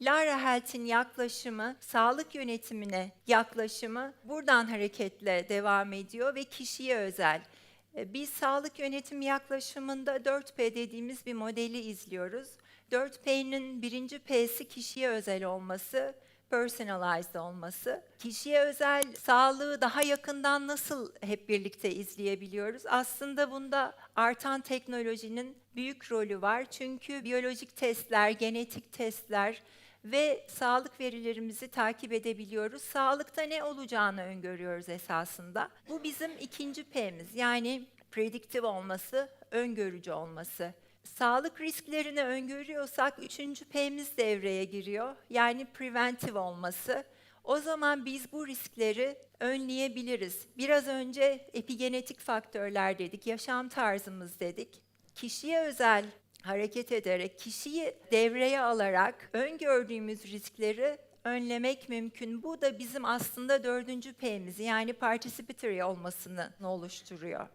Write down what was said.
Lara Health'in yaklaşımı, sağlık yönetimine yaklaşımı buradan hareketle devam ediyor ve kişiye özel. E, Biz sağlık yönetim yaklaşımında 4P dediğimiz bir modeli izliyoruz. 4P'nin birinci P'si kişiye özel olması, personalized olması. Kişiye özel sağlığı daha yakından nasıl hep birlikte izleyebiliyoruz? Aslında bunda artan teknolojinin büyük rolü var. Çünkü biyolojik testler, genetik testler ve sağlık verilerimizi takip edebiliyoruz. Sağlıkta ne olacağını öngörüyoruz esasında. Bu bizim ikinci P'miz. Yani prediktif olması, öngörücü olması. Sağlık risklerini öngörüyorsak üçüncü P'miz devreye giriyor. Yani preventive olması. O zaman biz bu riskleri önleyebiliriz. Biraz önce epigenetik faktörler dedik, yaşam tarzımız dedik. Kişiye özel hareket ederek, kişiyi devreye alarak öngördüğümüz riskleri önlemek mümkün. Bu da bizim aslında dördüncü P'mizi yani participatory olmasını oluşturuyor.